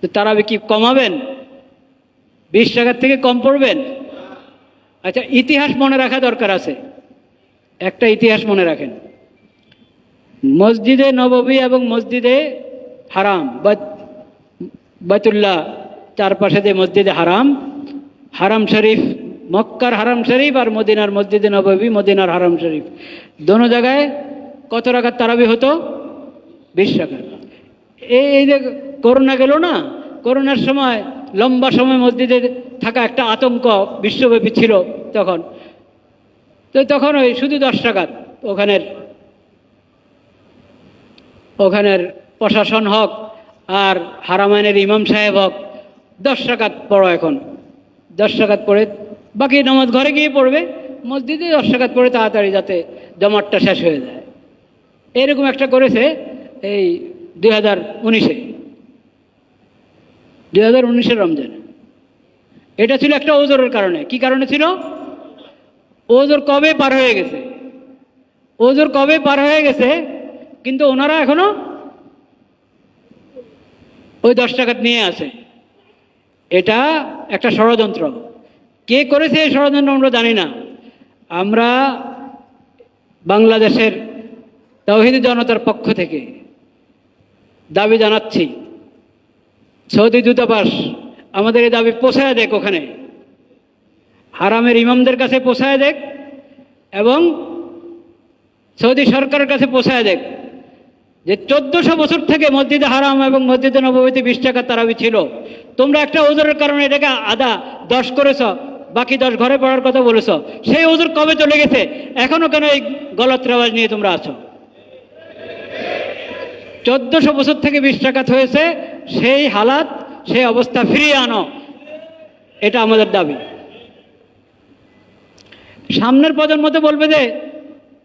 তো তারাবি কি কমাবেন? বিশ টাকার থেকে কম পড়বেন? আচ্ছা ইতিহাস মনে রাখা দরকার আছে। একটা ইতিহাস মনে রাখেন। মসজিদে নববী এবং মসজিদে হারাম বাইতুল্লাহ চারপাশে যে মসজিদে হারাম হারাম শরীফ, মক্কার হারাম শরীফ আর মদিনার মসজিদে নববী, মদিনার হারাম শরীফ। দোনো জায়গায় কত টাকার তারাবি হতো? বিশ টাকা এই যে করোনা গেল না? করোনার সময় লম্বা সময় মসজিদে থাকা একটা আতঙ্ক বিশ্বব্যাপী ছিল তখন। তো তখন ওই শুধু দশ টাকা ওখানের ওখানের প্রশাসন হোক আর হারামাইনের ইমাম সাহেব হোক, দশ টাকাত পড়ো এখন। দশ টাকাত পড়ে বাকি নামাজ ঘরে গিয়ে পড়বে, মসজিদে দশ টাকাত পড়ে তাড়াতাড়ি যাতে জমাটটা শেষ হয়ে যায়। এরকম একটা করেছে এই দুই হাজার উনিশে। দুই হাজার উনিশের রমজানে। এটা ছিল একটা ওজোরের কারণে। কি কারণে ছিল? ওজোর কবে পার হয়ে গেছে? ওজোর কবে পার হয়ে গেছে? কিন্তু ওনারা এখনও ওই দশ টাকা নিয়ে আছে। এটা একটা ষড়যন্ত্র। কে করেছে এই ষড়যন্ত্র আমরা জানি না। আমরা বাংলাদেশের তৌহিদি জনতার পক্ষ থেকে দাবি জানাচ্ছি সৌদি দূতাবাস আমাদের এই দাবি পোষায় দেখ ওখানে। হারামের ইমামদের কাছে পোষায় দেখ এবং সৌদি সরকারের কাছে পোষায় দেখ যে চোদ্দশো বছর থেকে মসজিদে হারাম এবং মসজিদে নবমীতে বিশ টাকা তারাবি ছিল। তোমরা একটা ওজোরের কারণে এটাকে আদা দশ করেছ, বাকি দশ ঘরে পড়ার কথা বলেছ। সেই ওজোর কবে চলে গেছে? এখনও কেন এই গলত রেওয়াজ নিয়ে তোমরা আছো? চোদ্দশো বছর থেকে বিশ টাকা হয়েছে সেই হালাত, সেই অবস্থা ফিরিয়ে আনো। এটা আমাদের দাবি। সামনের প্রজন্মতে বলবে যে,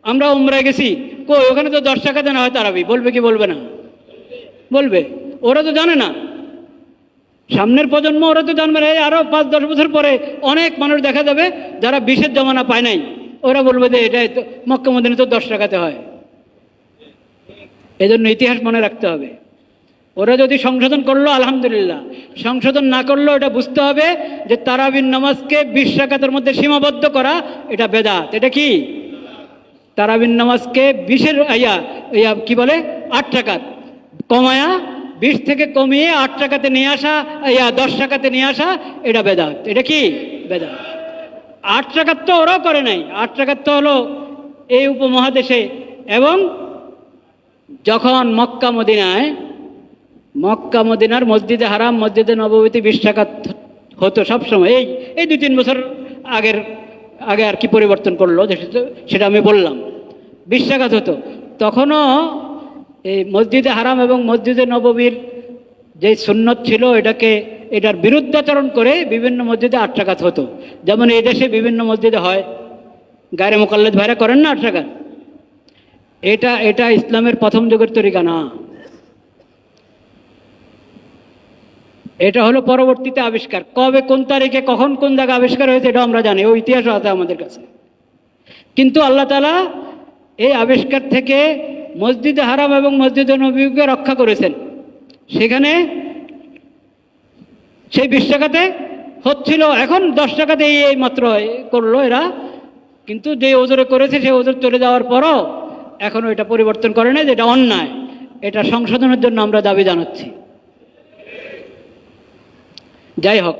আমরা উমরায় গেছি। কই, ওখানে তো দশ টাকা দেনা হয় তারাবি। বলবে কি বলবে না? বলবে। ওরা তো জানে না। সামনের প্রজন্ম ওরা তো জানবে না। এই আরও পাঁচ, দশ বছর পরে অনেক মানুষ দেখা যাবে যারা বিশের জমানা পায় নাই। ওরা বলবে যে, এটাই তো মক্কা মদিনে তো দশ টাকাতে হয়। এজন্য ইতিহাস মনে রাখতে হবে। ওরা যদি সংশোধন করল, আলহামদুলিল্লাহ। সংশোধন না করলেও এটা বুঝতে হবে যে তারাবিন নামাজকে বিশ টাকাতের মধ্যে সীমাবদ্ধ করা, এটা বেদাত। এটা কি? তারাবিন নামাজকে বিশের, ইয়া ইয়া, কি বলে? আট টাকাত কমায়া, বিশ থেকে কমিয়ে আট টাকাতে নিয়ে আসা, ইয়া, দশ টাকাতে নিয়ে আসা, এটা বেদাত। এটা কি? বেদাত। আট টাকার তো ওরাও করে নাই। আট টাকার তো হলো এই উপমহাদেশে। এবং যখন মক্কা, মদিনায় মক্কা, মদিনার মসজিদে হারাম, মসজিদে নবমীতে বিশ টাকা হতো সবসময়। এই এই দু তিন বছর আগের, আগে আর কি পরিবর্তন করল সেটা- আমি বললাম। বিশ টাকা হতো। তখনও এই মসজিদে হারাম এবং মসজিদে নববীর যে সুন্নত ছিল, এটাকে, এটার বিরুদ্ধাচরণ করে বিভিন্ন মসজিদে আট হতো। যেমন এই দেশে বিভিন্ন মসজিদে হয় গায়ে মোকাল্লেদ ভাইরা করেন না আট এটা এটা ইসলামের প্রথম যুগের তরিকা না। এটা হলো পরবর্তীতে আবিষ্কার। কবে, কোন তারিখে, কখন, কোন জায়গায় আবিষ্কার হয়েছে এটা আমরা জানি ওই ইতিহাস আছে আমাদের কাছে। কিন্তু আল্লাহ তালা এই আবিষ্কার থেকে মসজিদে হারাম এবং মসজিদে নবীকে রক্ষা করেছেন। সেখানে সেই বিশ টাকাতে হচ্ছিল, এখন দশ টাকাতে এই মাত্র করল এরা। কিন্তু যে ওজোরে করেছে সেই ওজোর চলে যাওয়ার পরও এখনও এটা পরিবর্তন করে যে এটা অন্যায়। এটা সংশোধনের জন্য আমরা দাবি জানাচ্ছি। যাই হোক